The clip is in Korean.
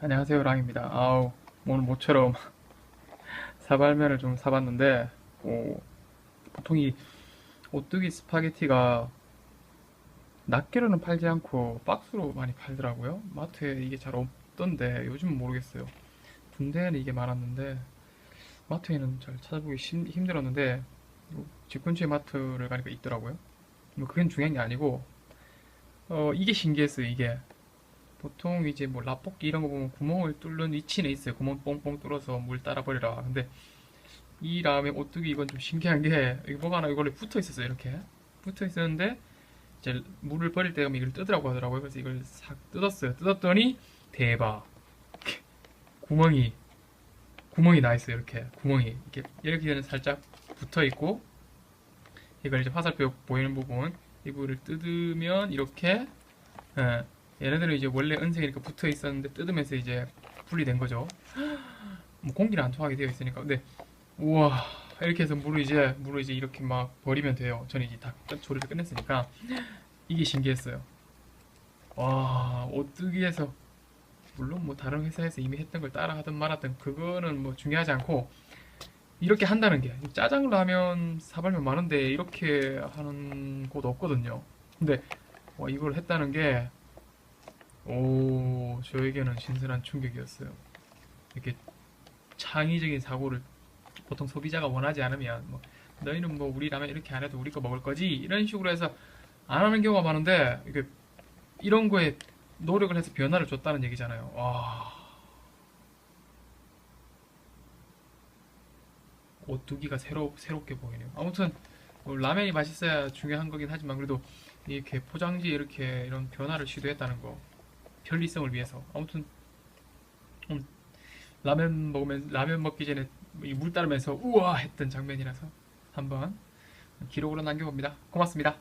안녕하세요 랑입니다. 아우 오늘 모처럼 사발면을 좀 사봤는데 오, 보통 이 오뚜기 스파게티가 낱개로는 팔지 않고 박스로 많이 팔더라고요. 마트에 이게 잘 없던데 요즘은 모르겠어요. 군대에는 이게 많았는데 마트에는 잘 찾아보기 심- 힘들었는데 집 근처에 마트를 가니까 있더라고요. 뭐 그건 중요한 게 아니고 어 이게 신기했어요 이게 보통 이제 뭐 라볶이 이런 거 보면 구멍을 뚫는 위치는 있어요. 구멍 뻥뻥 뚫어서 물 따라 버리라. 근데 이 라면 오뚜기 이건 좀 신기한 게 뭐가 하나 이걸로 붙어 있었어요. 이렇게 붙어 있었는데 이제 물을 버릴 때 가면 이걸 뜯으라고 하더라고요. 그래서 이걸 싹 뜯었어요. 뜯었더니 대박 구멍이 구멍이 나 있어요. 이렇게 구멍이 이렇게 이렇게는 살짝 붙어 있고 이걸 이제 화살표 보이는 부분 이거를 뜯으면 이렇게 예, 얘네들은 이제 원래 은색이니까 붙어 있었는데 뜯으면서 이제 분리된 거죠. 뭐 공기를 안 통하게 되어 있으니까. 근데 우와 이렇게 해서 물을 이제 물을 이제 이렇게 막 버리면 돼요. 저는 이제 다 끝- 조리를 끝냈으니까 이게 신기했어요. 와 오뚜기에서 물론 뭐 다른 회사에서 이미 했던 걸 따라 하든 말았든 그거는 뭐 중요하지 않고 이렇게 한다는 게 짜장 라면 사발면 많은데 이렇게 하는 곳 없거든요. 근데 와, 이걸 했다는 게 오, 저에게는 신선한 충격이었어요. 이렇게 창의적인 사고를 보통 소비자가 원하지 않으면 뭐 너희는 뭐 우리 라면 이렇게 안 해도 우리 거 먹을 거지 이런 식으로 해서 안 하는 경우가 많은데 이게 이런 거에 노력을 해서 변화를 줬다는 얘기잖아요. 와. 오뚜기가 새로 새롭게 보이네요. 아무튼 뭐 라면이 맛있어야 중요한 거긴 하지만 그래도 이렇게 포장지에 이렇게 이런 변화를 시도했다는 거 편리성을 위해서 아무튼 음, 라면 먹으면 라면 먹기 전에 이물 따르면서 우와 했던 장면이라서 한번 기록으로 남겨봅니다. 고맙습니다.